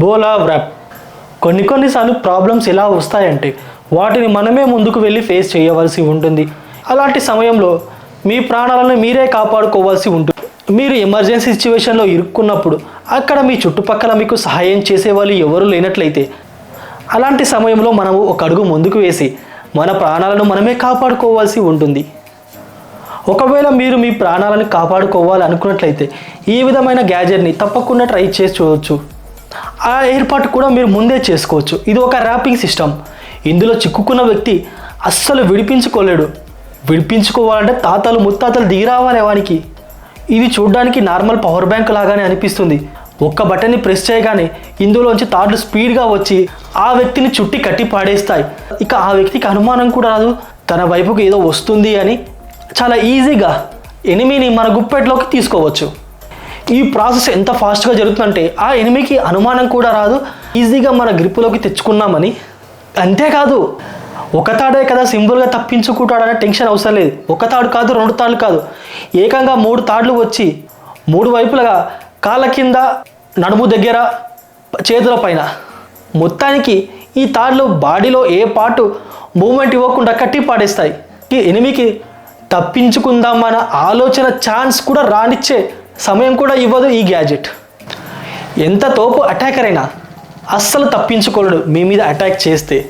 బోలా wrap. కొన్ని కొన్నిసార్లు problems ఎలా వస్తాయంటే వాటిని మనమే ముందుకు వెళ్ళి ఫేస్ చేయవలసి ఉంటుంది. అలాంటి సమయంలో మీ ప్రాణాలను మీరే కాపాడుకోవాల్సి ఉంటుంది. మీరు ఎమర్జెన్సీ సిచ్యువేషన్లో ఇరుక్కున్నప్పుడు అక్కడ మీ చుట్టుపక్కల మీకు సహాయం చేసే వాళ్ళు ఎవరు లేనట్లయితే అలాంటి సమయంలో మనము ఒక అడుగు ముందుకు వేసి మన ప్రాణాలను మనమే కాపాడుకోవాల్సి ఉంటుంది. ఒకవేళ మీరు మీ ప్రాణాలను కాపాడుకోవాలనుకున్నట్లయితే ఈ విధమైన గ్యాజెట్ని తప్పకుండా ట్రై చేసి చూడవచ్చు ఆ ఏర్పాటు కూడా మీరు ముందే చేసుకోవచ్చు. ఇది ఒక ర్యాపింగ్ సిస్టమ్ ఇందులో చిక్కుకున్న వ్యక్తి అస్సలు విడిపించుకోలేడు. విడిపించుకోవాలంటే తాతలు ముత్తాతలు దిగిరావాలి వానికి. ఇది చూడడానికి నార్మల్ పవర్ బ్యాంక్ లాగానే అనిపిస్తుంది. ఒక్క బటన్ని ప్రెస్ చేయగానే ఇందులోంచి తాళ్ళు స్పీడ్గా వచ్చి ఆ వ్యక్తిని చుట్టి కట్టి పాడేస్తాయి. ఇక ఆ వ్యక్తికి అనుమానం కూడా రాదు. తన వైపుకి ఏదో వస్తుంది అని చాలా ఈజీగా ఎనిమిని మన గుప్పెట్లోకి తీసుకోవచ్చు. ఈ ప్రాసెస్ ఎంత ఫాస్ట్గా జరుగుతుందంటే ఆ ఎనిమికి అనుమానం కూడా రాదు. ఈజీగా మన గ్రిప్పులోకి తెచ్చుకున్నామని. అంతేకాదు ఒక తాడే కదా సింపుల్గా తప్పించుకుంటాడనే టెన్షన్ అవసరం లేదు. ఒక తాడు కాదు రెండు తాళ్ళు కాదు. ఏకంగా మూడు తాడులు వచ్చి మూడు వైపులుగా కాళ్ళ కింద నడుము దగ్గర చేతుల పైన. మొత్తానికి ఈ తాడులు బాడీలో ఏ పాటు మూమెంట్ ఇవ్వకుండా కట్టి పాడేస్తాయి. ఈ ఎనిమికి తప్పించుకుందామన్న ఆలోచన ఛాన్స్ కూడా రానిచ్చే సమయం కూడా ఇవ్వదు ఈ గ్యాజెట్. ఎంత తోపు అటాకర్ అయినా అస్సలు తప్పించుకోలేడు మీ మీద అటాక్ చేస్తే.